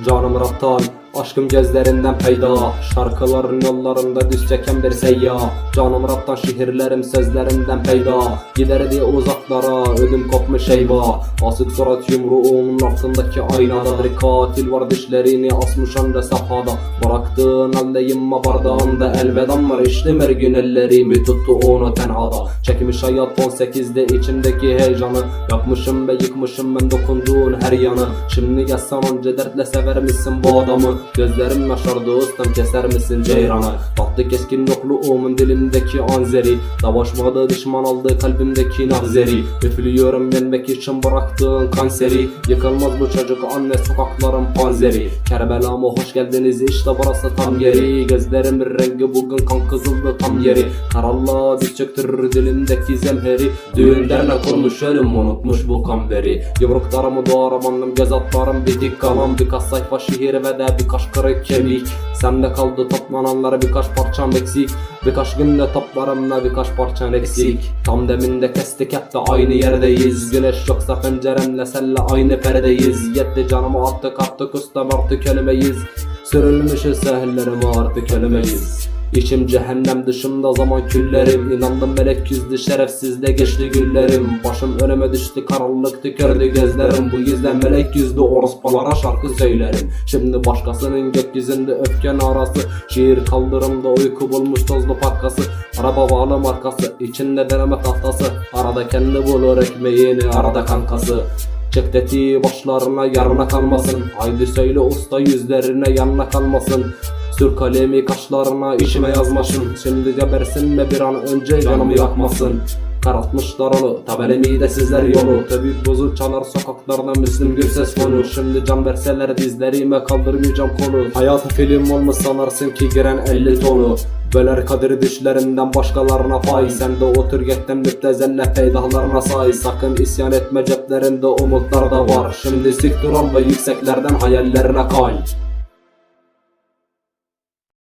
Canım raptal Aşkım gözlerinden peyda Şarkıların yollarında düz çeken bir seyyah Canım raptan şiirlerim sözlerinden peyda. Giderdi uzaklara ödüm kopmuş eyvah. Asık surat yumruğumun altındaki aynada Bir katil var dişlerini asmış anda safhada. Bıraktığın haldeyim bardağında elvedam var İçtim her gün ellerimi tuttu onu tenhada. Çekmiş hayat 18'de içimdeki heyecanı. Yakmışım ve yıkmışım ben dokunduğun her yanı. Şimdi gelsen önce dertle sever misin bu adamı Gözlerim yaşardı ustam keser misin ceyranı? Battı keskin yokluğumun dilimdeki anzeri. Savaşmadı düşman aldı kalbimdeki nazeri. Üflüyorum yenmek için bıraktığın kanseri. Yıkılmaz bu çocuk anne sokakların panzeri. Kerbela'ma hoş geldiniz işte burası tam yeri. Gözlerimin rengi bugün kan kızıldı tam yeri. Karanlığa diz çöktürür dilimdeki zemheri. Düğün dernek kurmuş ölüm unutmuş bu kamberi Yumruklarımı doğarım annem göz atlarım bitik kalan Birkaç sayfa şiir ve de birkaç kırık kemik Sende kaldı toplananlara birkaç parçam eksik. Birkaç günde toplarım ve birkaç parçan eksik. Tam deminde kestik hep de aynı yerdeyiz. Güneş yoksa penceremle senle aynı perdeyiz. Yetti canımı attık attık ustam artık ölmeyiz Sürülmüşüz sahillerime artık ölmeyiz İçim cehennem dışımda zaman küllerim. İnandım melek yüzlü şerefsizde geçti günlerim Başım önüme düştü karanlık tükürdü gözlerim. Bu yüzden melek yüzlü orospalara şarkı söylerim. Şimdi başkasının gökyüzünde öfken arası Şiir kaldırımda uyku bulmuş tozlu parkası. Araba bağlı markası içinde deneme tahtası. Arada kendi bulur ekmeğini arada kankası Tetiği başlarına yarına kalmasın. Haydi söyle usta yüzlerine yanına kalmasın. Sür kalemi kaşlarına içime yazmasın. Şimdi gebersin ve bir an önce canımı yakmasın. Karartmışlar onu tabelemi de sizler yolu. Tabi bozuk çalar sokaklarda Müslüm Gürses fonu Şimdi can verseler dizlerime kaldırmayacağım konu Hayatı film olmuş sanarsın ki giren 50 tonu Böler kadir düşlerinden başkalarına pay Sen de otur yetten müptezelle peydahlarına say Sakın isyan etme ceplerinde umutlar da var. Şimdi siktir ve yükseklerden hayallerine kay